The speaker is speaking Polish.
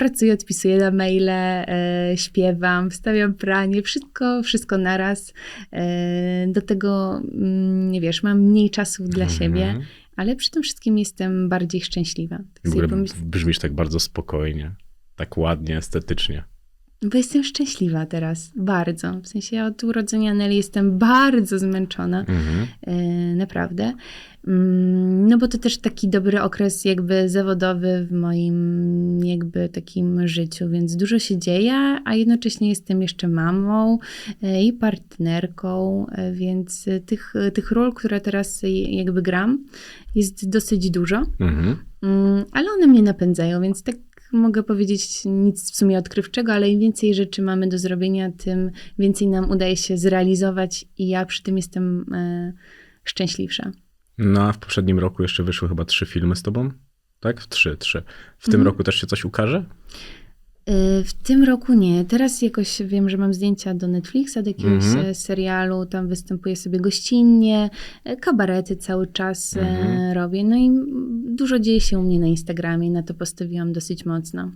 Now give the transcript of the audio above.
pracuję, odpisuję na maile, e, śpiewam, wstawiam pranie, wszystko, wszystko naraz. E, do tego, mm, nie wiesz, mam mniej czasu dla Mhm. siebie, ale przy tym wszystkim jestem bardziej szczęśliwa. Tak W ogóle pomyśl- brzmisz tak bardzo spokojnie, tak ładnie, estetycznie. Bo jestem szczęśliwa teraz, bardzo. W sensie od urodzenia Nelly jestem bardzo zmęczona, Mhm. e, naprawdę. Mm, No bo to też taki dobry okres jakby zawodowy w moim jakby takim życiu, więc dużo się dzieje, a jednocześnie jestem jeszcze mamą e, i partnerką, e, więc tych, tych ról, które teraz jakby gram, jest dosyć dużo. Mhm. Mm, ale one mnie napędzają, więc tak mogę powiedzieć nic w sumie odkrywczego, ale im więcej rzeczy mamy do zrobienia, tym więcej nam udaje się zrealizować i ja przy tym jestem e, szczęśliwsza. No a w poprzednim roku jeszcze wyszły chyba trzy filmy z tobą? Tak? Trzy, trzy. W tym Mhm. roku też się coś ukaże? E, W tym roku nie. Teraz jakoś wiem, że mam zdjęcia do Netflixa, do jakiegoś Mhm. e, serialu, tam występuję sobie gościnnie, e, kabarety cały czas e, Mhm. robię. No i mm, dużo dzieje się u mnie na Instagramie, na to postawiłam dosyć mocno.